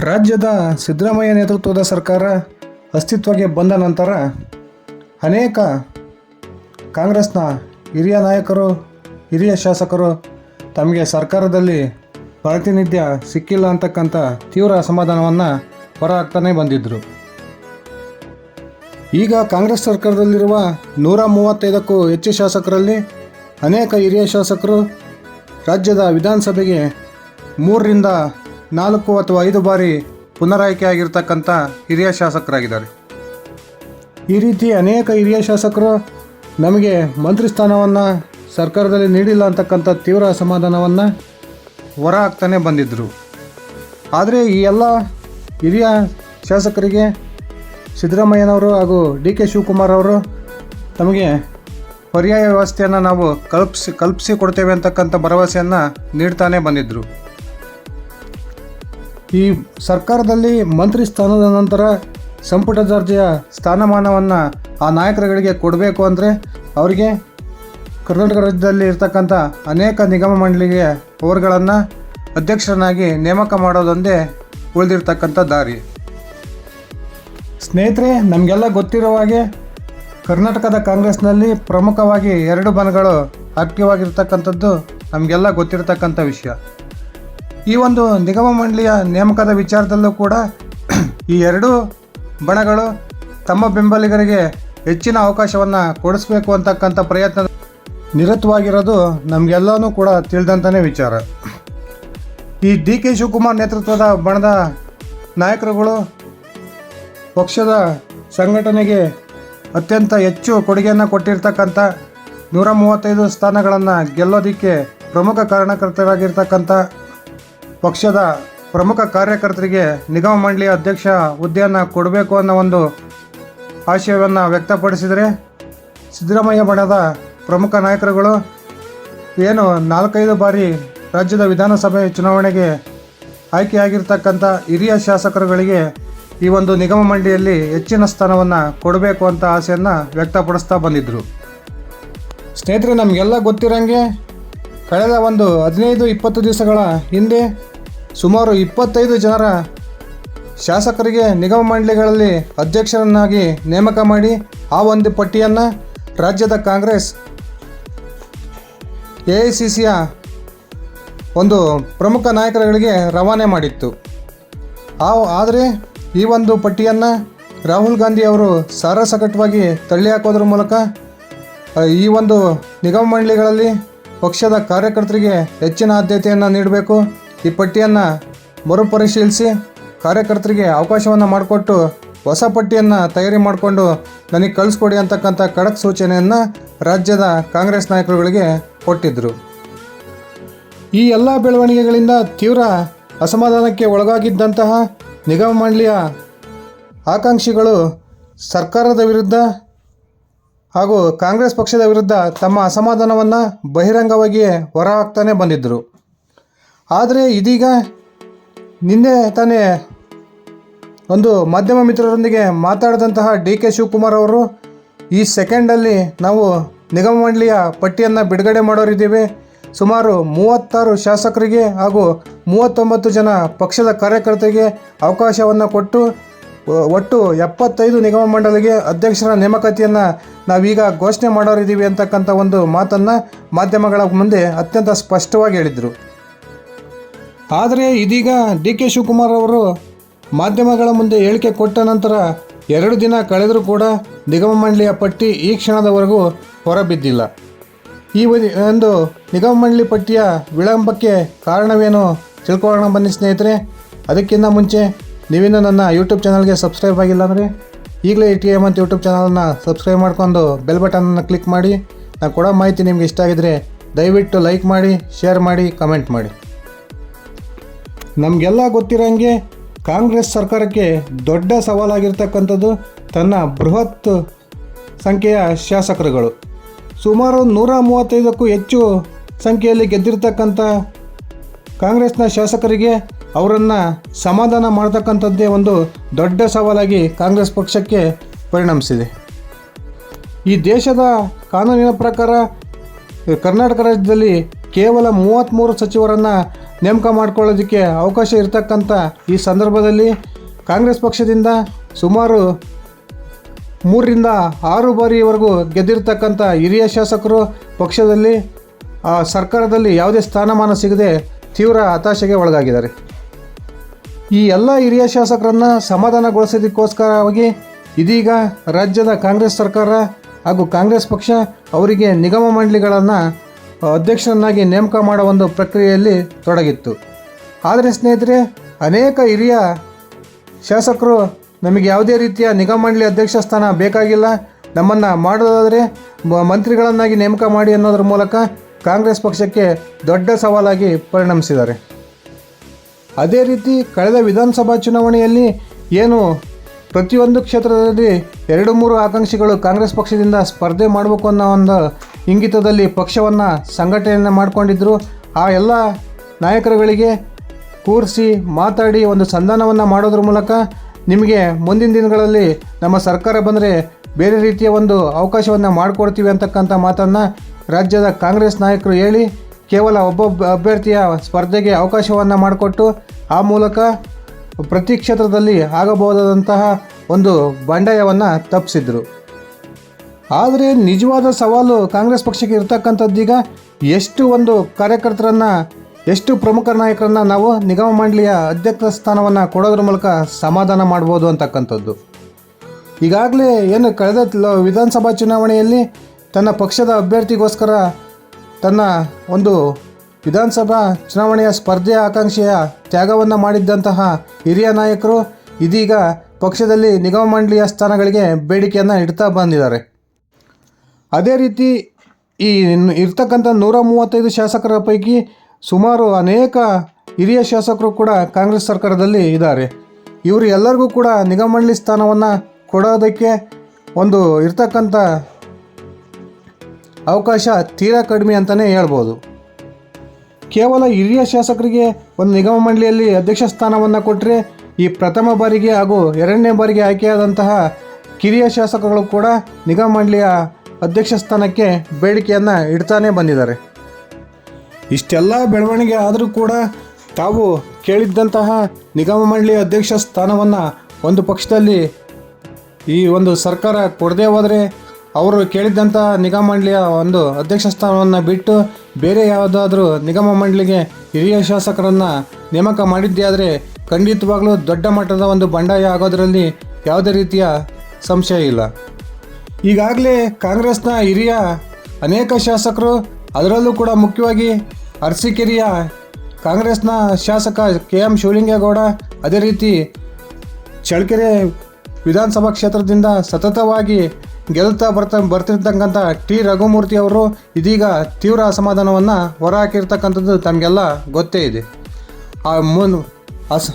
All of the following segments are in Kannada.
ರಾಜ್ಯದ ಸಿದ್ದರಾಮಯ್ಯ ನೇತೃತ್ವದ ಸರ್ಕಾರ ಅಸ್ತಿತ್ವಕ್ಕೆ ಬಂದ ನಂತರ ಅನೇಕ ಕಾಂಗ್ರೆಸ್ನ ಹಿರಿಯ ನಾಯಕರು, ಹಿರಿಯ ಶಾಸಕರು ತಮಗೆ ಸರ್ಕಾರದಲ್ಲಿ ಪ್ರಾತಿನಿಧ್ಯ ಸಿಕ್ಕಿಲ್ಲ ಅಂತಕ್ಕಂಥ ತೀವ್ರ ಅಸಮಾಧಾನವನ್ನು ಹೊರಹಾಕ್ತಾನೆ ಬಂದಿದ್ದರು ಈಗ ಕಾಂಗ್ರೆಸ್ ಸರ್ಕಾರದಲ್ಲಿರುವ ನೂರ ಮೂವತ್ತೈದಕ್ಕೂ ಹೆಚ್ಚು ಶಾಸಕರಲ್ಲಿ ಅನೇಕ ಹಿರಿಯ ಶಾಸಕರು ರಾಜ್ಯದ ವಿಧಾನಸಭೆಗೆ ಮೂರರಿಂದ ನಾಲ್ಕು ಅಥವಾ ಐದು ಬಾರಿ ಪುನರಾಯ್ಕೆ ಆಗಿರ್ತಕ್ಕಂಥ ಹಿರಿಯ ಶಾಸಕರಾಗಿದ್ದಾರೆ. ಈ ರೀತಿ ಅನೇಕ ಹಿರಿಯ ಶಾಸಕರು ನಮಗೆ ಮಂತ್ರಿ ಸ್ಥಾನವನ್ನು ಸರ್ಕಾರದಲ್ಲಿ ನೀಡಿಲ್ಲ ಅಂತಕ್ಕಂಥ ತೀವ್ರ ಅಸಮಾಧಾನವನ್ನು ಹೊರ ಹಾಕ್ತಾನೆ ಬಂದಿದ್ದರು ಆದರೆ ಈ ಎಲ್ಲ ಹಿರಿಯ ಶಾಸಕರಿಗೆ ಸಿದ್ದರಾಮಯ್ಯನವರು ಹಾಗೂ ಡಿ ಕೆ ಶಿವಕುಮಾರ್ ಅವರು ತಮಗೆ ಪರ್ಯಾಯ ವ್ಯವಸ್ಥೆಯನ್ನು ನಾವು ಕಲ್ಪಿಸಿ ಕಲ್ಪಿಸಿ ಕೊಡ್ತೇವೆ ಅಂತಕ್ಕಂಥ ಭರವಸೆಯನ್ನು ನೀಡ್ತಾನೆ ಬಂದಿದ್ದರು ಈ ಸರ್ಕಾರದಲ್ಲಿ ಮಂತ್ರಿ ಸ್ಥಾನದ ನಂತರ ಸಂಪುಟ ದರ್ಜೆಯ ಸ್ಥಾನಮಾನವನ್ನು ಆ ನಾಯಕರುಗಳಿಗೆ ಕೊಡಬೇಕು ಅಂದರೆ ಅವರಿಗೆ ಕರ್ನಾಟಕ ರಾಜ್ಯದಲ್ಲಿ ಇರ್ತಕ್ಕಂಥ ಅನೇಕ ನಿಗಮ ಮಂಡಳಿಗೆ ಅವರುಗಳನ್ನು ಅಧ್ಯಕ್ಷರನ್ನಾಗಿ ನೇಮಕ ಮಾಡೋದೊಂದೇ ಉಳಿದಿರ್ತಕ್ಕಂಥ ದಾರಿ. ಸ್ನೇಹಿತರೆ, ನಮಗೆಲ್ಲ ಗೊತ್ತಿರುವ ಹಾಗೆ ಕರ್ನಾಟಕದ ಕಾಂಗ್ರೆಸ್ನಲ್ಲಿ ಪ್ರಮುಖವಾಗಿ ಎರಡು ಬಣಗಳು ಆಕ್ಟಿವಾಗಿರ್ತಕ್ಕಂಥದ್ದು ನಮಗೆಲ್ಲ ಗೊತ್ತಿರತಕ್ಕಂಥ ವಿಷಯ. ಈ ಒಂದು ನಿಗಮ ಮಂಡಳಿಯ ನೇಮಕದ ವಿಚಾರದಲ್ಲೂ ಕೂಡ ಈ ಎರಡೂ ಬಣಗಳು ತಮ್ಮ ಬೆಂಬಲಿಗರಿಗೆ ಹೆಚ್ಚಿನ ಅವಕಾಶವನ್ನು ಕೊಡಿಸ್ಬೇಕು ಅಂತಕ್ಕಂಥ ಪ್ರಯತ್ನ ನಿರತವಾಗಿರೋದು ನಮಗೆಲ್ಲನೂ ಕೂಡ ತಿಳಿದಂತನೇ ವಿಚಾರ. ಈ ಡಿ ಕೆ ಶಿವಕುಮಾರ್ ನೇತೃತ್ವದ ಬಣದ ನಾಯಕರುಗಳು ಪಕ್ಷದ ಸಂಘಟನೆಗೆ ಅತ್ಯಂತ ಹೆಚ್ಚು ಕೊಡುಗೆಯನ್ನು ಕೊಟ್ಟಿರ್ತಕ್ಕಂಥ ನೂರ ಮೂವತ್ತೈದು ಸ್ಥಾನಗಳನ್ನು ಗೆಲ್ಲೋದಕ್ಕೆ ಪ್ರಮುಖ ಕಾರಣಕರ್ತರಾಗಿರ್ತಕ್ಕಂಥ ಪಕ್ಷದ ಪ್ರಮುಖ ಕಾರ್ಯಕರ್ತರಿಗೆ ನಿಗಮ ಮಂಡಳಿಯ ಅಧ್ಯಕ್ಷ ಹುದ್ದೆಯನ್ನು ಕೊಡಬೇಕು ಅನ್ನೋ ಒಂದು ಆಶಯವನ್ನು ವ್ಯಕ್ತಪಡಿಸಿದರೆ ಸಿದ್ದರಾಮಯ್ಯ ಬಣದ ಪ್ರಮುಖ ನಾಯಕರುಗಳು ಏನು ನಾಲ್ಕೈದು ಬಾರಿ ರಾಜ್ಯದ ವಿಧಾನಸಭೆ ಚುನಾವಣೆಗೆ ಆಯ್ಕೆಯಾಗಿರ್ತಕ್ಕಂಥ ಹಿರಿಯ ಶಾಸಕರುಗಳಿಗೆ ಈ ಒಂದು ನಿಗಮ ಮಂಡಳಿಯಲ್ಲಿ ಹೆಚ್ಚಿನ ಸ್ಥಾನವನ್ನು ಕೊಡಬೇಕು ಅಂತ ಆಸೆಯನ್ನು ವ್ಯಕ್ತಪಡಿಸ್ತಾ ಬಂದಿದ್ದರು ಸ್ನೇಹಿತರೆ, ನಮಗೆಲ್ಲ ಗೊತ್ತಿರೋಂಗೆ ಕಳೆದ ಒಂದು ಹದಿನೈದು ಇಪ್ಪತ್ತು ದಿವಸಗಳ ಹಿಂದೆ ಸುಮಾರು ಇಪ್ಪತ್ತೈದು ಜನರ ಶಾಸಕರಿಗೆ ನಿಗಮ ಮಂಡಳಿಗಳಲ್ಲಿ ಅಧ್ಯಕ್ಷರನ್ನಾಗಿ ನೇಮಕ ಮಾಡಿ ಆ ಒಂದು ಪಟ್ಟಿಯನ್ನು ರಾಜ್ಯದ ಕಾಂಗ್ರೆಸ್ ಎ ಐ ಸಿ ಸಿಯ ಒಂದು ಪ್ರಮುಖ ನಾಯಕರುಗಳಿಗೆ ರವಾನೆ ಮಾಡಿತ್ತು. ಆ, ಆದರೆ ಈ ಒಂದು ಪಟ್ಟಿಯನ್ನು ರಾಹುಲ್ ಗಾಂಧಿ ಅವರು ಸಾರಸಕಟವಾಗಿ ತಳ್ಳಿ ಹಾಕೋದ್ರ ಮೂಲಕ ಈ ಒಂದು ನಿಗಮ ಮಂಡಳಿಗಳಲ್ಲಿ ಪಕ್ಷದ ಕಾರ್ಯಕರ್ತರಿಗೆ ಹೆಚ್ಚಿನ ಆದ್ಯತೆಯನ್ನು ನೀಡಬೇಕು. ಈ ಪಟ್ಟಿಯನ್ನು ಮರುಪರಿಶೀಲಿಸಿ ಕಾರ್ಯಕರ್ತರಿಗೆ ಅವಕಾಶವನ್ನು ಮಾಡಿಕೊಟ್ಟು ಹೊಸ ಪಟ್ಟಿಯನ್ನು ತಯಾರಿ ಮಾಡಿಕೊಂಡು ನನಗೆ ಕಳಿಸ್ಕೊಡಿ ಅಂತಕ್ಕಂಥ ಖಡಕ್ ಸೂಚನೆಯನ್ನು ರಾಜ್ಯದ ಕಾಂಗ್ರೆಸ್ ನಾಯಕರುಗಳಿಗೆ ಕೊಟ್ಟಿದ್ದರು ಈ ಎಲ್ಲ ಬೆಳವಣಿಗೆಗಳಿಂದ ತೀವ್ರ ಅಸಮಾಧಾನಕ್ಕೆ ಒಳಗಾಗಿದ್ದಂತಹ ನಿಗಮ ಮಂಡಳಿಯ ಆಕಾಂಕ್ಷಿಗಳು ಸರ್ಕಾರದ ವಿರುದ್ಧ ಹಾಗೂ ಕಾಂಗ್ರೆಸ್ ಪಕ್ಷದ ವಿರುದ್ಧ ತಮ್ಮ ಅಸಮಾಧಾನವನ್ನು ಬಹಿರಂಗವಾಗಿ ಹೊರಹಾಕ್ತಾನೆ ಬಂದಿದ್ದರು ಆದರೆ ಇದೀಗ ನಿನ್ನೆ ತಾನೇ ಒಂದು ಮಾಧ್ಯಮ ಮಿತ್ರರೊಂದಿಗೆ ಮಾತಾಡಿದಂತಹ ಡಿ ಕೆ ಶಿವಕುಮಾರ್ ಅವರು, ಈ ಸೆಕೆಂಡಲ್ಲಿ ನಾವು ನಿಗಮ ಮಂಡಳಿಯ ಪಟ್ಟಿಯನ್ನು ಬಿಡುಗಡೆ ಮಾಡೋರಿದ್ದೀವಿ ಸುಮಾರು ಮೂವತ್ತಾರು ಶಾಸಕರಿಗೆ ಹಾಗೂ ಮೂವತ್ತೊಂಬತ್ತು ಜನ ಪಕ್ಷದ ಕಾರ್ಯಕರ್ತರಿಗೆ ಅವಕಾಶವನ್ನು ಕೊಟ್ಟು ಒಟ್ಟು ಎಪ್ಪತ್ತೈದು ನಿಗಮ ಮಂಡಳಿಗೆ ಅಧ್ಯಕ್ಷರ ನೇಮಕಾತಿಯನ್ನು ನಾವೀಗ ಘೋಷಣೆ ಮಾಡೋರಿದ್ದೀವಿ ಅಂತಕ್ಕಂಥ ಒಂದು ಮಾತನ್ನು ಮಾಧ್ಯಮಗಳ ಮುಂದೆ ಅತ್ಯಂತ ಸ್ಪಷ್ಟವಾಗಿ ಹೇಳಿದರು. ಆದರೆ ಇದೀಗ ಡಿ ಕೆ ಶಿವಕುಮಾರ್ ಅವರು ಮಾಧ್ಯಮಗಳ ಮುಂದೆ ಹೇಳಿಕೆ ಕೊಟ್ಟ ನಂತರ ಎರಡು ದಿನ ಕಳೆದರೂ ಕೂಡ ನಿಗಮ ಮಂಡಳಿಯ ಪಟ್ಟಿ ಈ ಕ್ಷಣದವರೆಗೂ ಹೊರಬಿದ್ದಿಲ್ಲ. ಈ ಒಂದು- ನಿಗಮ ಮಂಡಳಿ ಪಟ್ಟಿಯ ವಿಳಂಬಕ್ಕೆ ಕಾರಣವೇನು ತಿಳ್ಕೊಳ್ಳೋಣ ಬನ್ನಿ ಸ್ನೇಹಿತರೆ. ಅದಕ್ಕಿಂತ ಮುಂಚೆ ನೀವಿನ್ನೂ ನನ್ನ ಯೂಟ್ಯೂಬ್ ಚಾನಲ್ಗೆ ಸಬ್ಸ್ಕ್ರೈಬ್ ಆಗಿಲ್ಲ ಅಂದರೆ ಈಗಲೇ ಟಿ ಎಂ ಅಂತ ಯೂಟ್ಯೂಬ್ ಚಾನಲನ್ನು ಸಬ್ಸ್ಕ್ರೈಬ್ ಮಾಡ್ಕೊಂಡು ಬೆಲ್ ಬಟನನ್ನು ಕ್ಲಿಕ್ ಮಾಡಿ. ನಾನು ಕೊಡೋ ಮಾಹಿತಿ ನಿಮಗೆ ಇಷ್ಟ ಆಗಿದ್ರೆ ದಯವಿಟ್ಟು ಲೈಕ್ ಮಾಡಿ ಶೇರ್ ಮಾಡಿ ಕಮೆಂಟ್ ಮಾಡಿ. ನಮಗೆಲ್ಲ ಗೊತ್ತಿರೋಂಗೆ ಕಾಂಗ್ರೆಸ್ ಸರ್ಕಾರಕ್ಕೆ ದೊಡ್ಡ ಸವಾಲಾಗಿರ್ತಕ್ಕಂಥದ್ದು ತನ್ನ ಬೃಹತ್ ಸಂಖ್ಯೆಯ ಶಾಸಕರುಗಳು. ಸುಮಾರು ನೂರ ಮೂವತ್ತೈದಕ್ಕೂ ಹೆಚ್ಚು ಸಂಖ್ಯೆಯಲ್ಲಿ ಗೆದ್ದಿರ್ತಕ್ಕಂಥ ಕಾಂಗ್ರೆಸ್ನ ಶಾಸಕರಿಗೆ ಅವರನ್ನು ಸಮಾಧಾನ ಮಾಡ್ತಕ್ಕಂಥದ್ದೇ ಒಂದು ದೊಡ್ಡ ಸವಾಲಾಗಿ ಕಾಂಗ್ರೆಸ್ ಪಕ್ಷಕ್ಕೆ ಪರಿಣಮಿಸಿದೆ. ಈ ದೇಶದ ಕಾನೂನಿನ ಪ್ರಕಾರ ಕರ್ನಾಟಕ ರಾಜ್ಯದಲ್ಲಿ ಕೇವಲ ಮೂವತ್ತ್ಮೂರು ಸಚಿವರನ್ನು ನೇಮಕ ಮಾಡ್ಕೊಳ್ಳೋದಕ್ಕೆ ಅವಕಾಶ ಇರತಕ್ಕಂಥ ಈ ಸಂದರ್ಭದಲ್ಲಿ ಕಾಂಗ್ರೆಸ್ ಪಕ್ಷದಿಂದ ಸುಮಾರು ಮೂರರಿಂದ ಆರು ಬಾರಿವರೆಗೂ ಗೆದ್ದಿರ್ತಕ್ಕಂಥ ಹಿರಿಯ ಶಾಸಕರು ಪಕ್ಷದಲ್ಲಿ ಸರ್ಕಾರದಲ್ಲಿ ಯಾವುದೇ ಸ್ಥಾನಮಾನ ಸಿಗದೆ ತೀವ್ರ ಹತಾಶೆಗೆ ಒಳಗಾಗಿದ್ದಾರೆ. ಈ ಎಲ್ಲ ಹಿರಿಯ ಶಾಸಕರನ್ನು ಸಮಾಧಾನಗೊಳಿಸೋದಕ್ಕೋಸ್ಕರವಾಗಿ ಇದೀಗ ರಾಜ್ಯದ ಕಾಂಗ್ರೆಸ್ ಸರ್ಕಾರ ಹಾಗೂ ಕಾಂಗ್ರೆಸ್ ಪಕ್ಷ ಅವರಿಗೆ ನಿಗಮ ಮಂಡಳಿಗಳನ್ನು ಅಧ್ಯಕ್ಷರನ್ನಾಗಿ ನೇಮಕ ಮಾಡೋ ಒಂದು ಪ್ರಕ್ರಿಯೆಯಲ್ಲಿ ತೊಡಗಿತ್ತು. ಆದರೆ ಸ್ನೇಹಿತರೆ, ಅನೇಕ ಹಿರಿಯ ಶಾಸಕರು ನಮಗೆ ಯಾವುದೇ ರೀತಿಯ ನಿಗಮ ಮಂಡಳಿ ಅಧ್ಯಕ್ಷ ಸ್ಥಾನ ಬೇಕಾಗಿಲ್ಲ. ನಮ್ಮನ್ನು ಮಾಡೋದಾದರೆ ಮಂತ್ರಿಗಳನ್ನಾಗಿ ನೇಮಕ ಮಾಡಿ ಅನ್ನೋದ್ರ ಮೂಲಕ ಕಾಂಗ್ರೆಸ್ ಪಕ್ಷಕ್ಕೆ ದೊಡ್ಡ ಸವಾಲಾಗಿ ಪರಿಣಮಿಸಿದ್ದಾರೆ. ಅದೇ ರೀತಿ ಕಳೆದ ವಿಧಾನಸಭಾ ಚುನಾವಣೆಯಲ್ಲಿ ಏನು ಪ್ರತಿಯೊಂದು ಕ್ಷೇತ್ರದಲ್ಲಿ ಎರಡು ಮೂರು ಆಕಾಂಕ್ಷಿಗಳು ಕಾಂಗ್ರೆಸ್ ಪಕ್ಷದಿಂದ ಸ್ಪರ್ಧೆ ಮಾಡಬೇಕು ಅನ್ನೋ ಒಂದು ಇಂಗಿತದಲ್ಲಿ ಪಕ್ಷವನ್ನು ಸಂಘಟನೆಯನ್ನು ಮಾಡಿಕೊಂಡಿದ್ದರು ಆ ಎಲ್ಲ ನಾಯಕರುಗಳಿಗೆ ಕೂರಿಸಿ ಮಾತಾಡಿ ಒಂದು ಸಂಧಾನವನ್ನು ಮಾಡೋದ್ರ ಮೂಲಕ ನಿಮಗೆ ಮುಂದಿನ ದಿನಗಳಲ್ಲಿ ನಮ್ಮ ಸರ್ಕಾರ ಬಂದರೆ ಬೇರೆ ರೀತಿಯ ಒಂದು ಅವಕಾಶವನ್ನು ಮಾಡಿಕೊಡ್ತೀವಿ ಅಂತಕ್ಕಂಥ ಮಾತನ್ನು ರಾಜ್ಯದ ಕಾಂಗ್ರೆಸ್ ನಾಯಕರು ಹೇಳಿ, ಕೇವಲ ಒಬ್ಬೊಬ್ಬ ಅಭ್ಯರ್ಥಿಯ ಸ್ಪರ್ಧೆಗೆ ಅವಕಾಶವನ್ನು ಮಾಡಿಕೊಟ್ಟು, ಆ ಮೂಲಕ ಪ್ರತಿ ಕ್ಷೇತ್ರದಲ್ಲಿ ಆಗಬಹುದಾದಂತಹ ಒಂದು ಬಂಡಾಯವನ್ನು ತಪ್ಪಿಸಿದ್ರು ಆದರೆ ನಿಜವಾದ ಸವಾಲು ಕಾಂಗ್ರೆಸ್ ಪಕ್ಷಕ್ಕೆ ಇರ್ತಕ್ಕಂಥದ್ದೀಗ ಎಷ್ಟು ಒಂದು ಕಾರ್ಯಕರ್ತರನ್ನು, ಎಷ್ಟು ಪ್ರಮುಖ ನಾಯಕರನ್ನು ನಾವು ನಿಗಮ ಮಂಡಳಿಯ ಅಧ್ಯಕ್ಷ ಸ್ಥಾನವನ್ನು ಕೊಡೋದ್ರ ಮೂಲಕ ಸಮಾಧಾನ ಮಾಡ್ಬೋದು ಅಂತಕ್ಕಂಥದ್ದು. ಈಗಾಗಲೇ ಏನು ಕಳೆದ ವಿಧಾನಸಭಾ ಚುನಾವಣೆಯಲ್ಲಿ ತನ್ನ ಪಕ್ಷದ ಅಭ್ಯರ್ಥಿಗೋಸ್ಕರ ತನ್ನ ಒಂದು ವಿಧಾನಸಭಾ ಚುನಾವಣೆಯ ಸ್ಪರ್ಧೆಯ ಆಕಾಂಕ್ಷೆಯ ತ್ಯಾಗವನ್ನು ಮಾಡಿದ್ದಂತಹ ಹಿರಿಯ ನಾಯಕರು ಇದೀಗ ಪಕ್ಷದಲ್ಲಿ ನಿಗಮ ಮಂಡಳಿಯ ಸ್ಥಾನಗಳಿಗೆ ಬೇಡಿಕೆಯನ್ನು ಇಡ್ತಾ ಬಂದಿದ್ದಾರೆ. ಅದೇ ರೀತಿ ಈ ಇರ್ತಕ್ಕಂಥ ನೂರ ಮೂವತ್ತೈದು ಶಾಸಕರ ಪೈಕಿ ಸುಮಾರು ಅನೇಕ ಹಿರಿಯ ಶಾಸಕರು ಕೂಡ ಕಾಂಗ್ರೆಸ್ ಸರ್ಕಾರದಲ್ಲಿ ಇದ್ದಾರೆ. ಇವರು ಎಲ್ಲರಿಗೂ ಕೂಡ ನಿಗಮ ಮಂಡಳಿ ಸ್ಥಾನವನ್ನು ಕೊಡೋದಕ್ಕೆ ಒಂದು ಇರ್ತಕ್ಕಂಥ ಅವಕಾಶ ತೀರಾ ಕಡಿಮೆ ಅಂತಲೇ ಹೇಳ್ಬೋದು. ಕೇವಲ ಹಿರಿಯ ಶಾಸಕರಿಗೆ ಒಂದು ನಿಗಮ ಮಂಡಳಿಯಲ್ಲಿ ಅಧ್ಯಕ್ಷ ಸ್ಥಾನವನ್ನು ಕೊಟ್ಟರೆ ಈ ಪ್ರಥಮ ಬಾರಿಗೆ ಹಾಗೂ ಎರಡನೇ ಬಾರಿಗೆ ಆಯ್ಕೆಯಾದಂತಹ ಕಿರಿಯ ಶಾಸಕರು ಕೂಡ ನಿಗಮ ಮಂಡಳಿಯ ಅಧ್ಯಕ್ಷ ಸ್ಥಾನಕ್ಕೆ ಬೇಡಿಕೆಯನ್ನು ಇಡ್ತಾನೆ ಬಂದಿದ್ದಾರೆ. ಇಷ್ಟೆಲ್ಲ ಬೆಳವಣಿಗೆ ಆದರೂ ಕೂಡ ತಾವು ಕೇಳಿದ್ದಂತಹ ನಿಗಮ ಮಂಡಳಿ ಅಧ್ಯಕ್ಷ ಸ್ಥಾನವನ್ನು ಒಂದು ಪಕ್ಷದಲ್ಲಿ ಈ ಒಂದು ಸರ್ಕಾರ ಕೊಡದೇ ಹೋದರೆ ಅವರು ಕೇಳಿದ್ದಂಥ ನಿಗಮ ಮಂಡಳಿಯ ಒಂದು ಅಧ್ಯಕ್ಷ ಸ್ಥಾನವನ್ನು ಬಿಟ್ಟು ಬೇರೆ ಯಾವುದಾದ್ರೂ ನಿಗಮ ಮಂಡಳಿಗೆ ಹಿರಿಯ ಶಾಸಕರನ್ನು ನೇಮಕ ಮಾಡಿದ್ದೇ ಆದರೆ ಖಂಡಿತವಾಗ್ಲೂ ದೊಡ್ಡ ಮಟ್ಟದ ಒಂದು ಬಂಡಾಯ ಆಗೋದರಲ್ಲಿ ಯಾವುದೇ ರೀತಿಯ ಸಂಶಯ ಇಲ್ಲ. ಈಗಾಗಲೇ ಕಾಂಗ್ರೆಸ್ನ ಹಿರಿಯ ಅನೇಕ ಶಾಸಕರು ಅದರಲ್ಲೂ ಕೂಡ ಮುಖ್ಯವಾಗಿ ಅರ್ಸಿಕೆರಿಯ ಕಾಂಗ್ರೆಸ್ನ ಶಾಸಕ ಕೆ ಎಂ ಶಿವಲಿಂಗೇಗೌಡ ಅದೇ ರೀತಿ ಚಳ್ಳಕೆರೆ ವಿಧಾನಸಭಾ ಕ್ಷೇತ್ರದಿಂದ ಸತತವಾಗಿ ಗೆಲ್ತಾ ಬರ್ತಾ ಬರ್ತಿರ್ತಕ್ಕಂಥ ಟಿ ರಘುಮೂರ್ತಿ ಅವರು ಇದೀಗ ತೀವ್ರ ಅಸಮಾಧಾನವನ್ನು ಹೊರಹಾಕಿರ್ತಕ್ಕಂಥದ್ದು ತಮಗೆಲ್ಲ ಗೊತ್ತೇ ಇದೆ. ಆ ಮುನ್ ಅಸ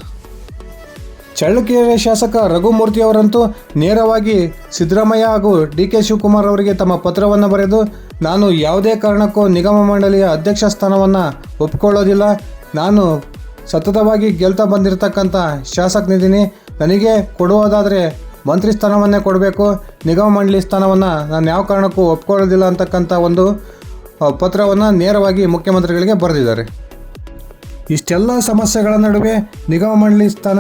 ಚಳ್ಳಕೆರೆ ಶಾಸಕ ರಘುಮೂರ್ತಿ ಅವರಂತೂ ನೇರವಾಗಿ ಸಿದ್ದರಾಮಯ್ಯ ಹಾಗೂ ಡಿ ಕೆ ಶಿವಕುಮಾರ್ ಅವರಿಗೆ ತಮ್ಮ ಪತ್ರವನ್ನು ಬರೆದು, ನಾನು ಯಾವುದೇ ಕಾರಣಕ್ಕೂ ನಿಗಮ ಮಂಡಳಿಯ ಅಧ್ಯಕ್ಷ ಸ್ಥಾನವನ್ನು ಒಪ್ಪಿಕೊಳ್ಳೋದಿಲ್ಲ ನಾನು ಸತತವಾಗಿ ಗೆಲ್ತಾ ಬಂದಿರತಕ್ಕಂಥ ಶಾಸಕನಿದ್ದೀನಿ ನನಗೆ ಕೊಡುವುದಾದರೆ ಮಂತ್ರಿ ಸ್ಥಾನವನ್ನೇ ಕೊಡಬೇಕು. ನಿಗಮ ಮಂಡಳಿ ಸ್ಥಾನವನ್ನು ನಾನು ಯಾವ ಕಾರಣಕ್ಕೂ ಒಪ್ಕೊಳ್ಳೋದಿಲ್ಲ ಅಂತಕ್ಕಂಥ ಒಂದು ಪತ್ರವನ್ನು ನೇರವಾಗಿ ಮುಖ್ಯಮಂತ್ರಿಗಳಿಗೆ ಬರೆದಿದ್ದಾರೆ. ಇಷ್ಟೆಲ್ಲ ಸಮಸ್ಯೆಗಳ ನಡುವೆ ನಿಗಮ ಮಂಡಳಿ ಸ್ಥಾನ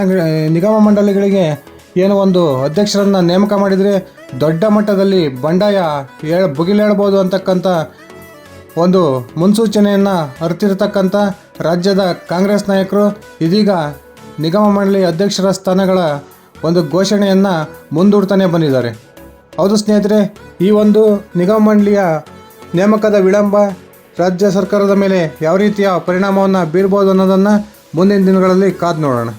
ನಿಗಮ ಮಂಡಳಿಗಳಿಗೆ ಏನೋ ಒಂದು ಅಧ್ಯಕ್ಷರನ್ನು ನೇಮಕ ಮಾಡಿದರೆ ದೊಡ್ಡ ಮಟ್ಟದಲ್ಲಿ ಬಂಡಾಯ ಹೇಳ ಭುಗಿಲೇಳ್ಬೋದು ಅಂತಕ್ಕಂಥ ಒಂದು ಮುನ್ಸೂಚನೆಯನ್ನು ಅರ್ತಿರ್ತಕ್ಕಂಥ ರಾಜ್ಯದ ಕಾಂಗ್ರೆಸ್ ನಾಯಕರು, ಇದೀಗ ನಿಗಮ ಮಂಡಳಿ ಅಧ್ಯಕ್ಷರ ಸ್ಥಾನಗಳ ಒಂದು ಘೋಷಣೆಯನ್ನು ಮುಂದೂಡ್ತಾನೆ ಬಂದಿದ್ದಾರೆ. ಹೌದು ಸ್ನೇಹಿತರೆ, ಈ ಒಂದು ನಿಗಮ ಮಂಡಳಿಯ ನೇಮಕದ ವಿಳಂಬ ರಾಜ್ಯ ಸರ್ಕಾರದ ಮೇಲೆ ಯಾವ ರೀತಿಯ ಪರಿಣಾಮವನ್ನು ಬೀರ್ಬೋದು ಅನ್ನೋದನ್ನು ಮುಂದಿನ ದಿನಗಳಲ್ಲಿ ಕಾದು ನೋಡೋಣ.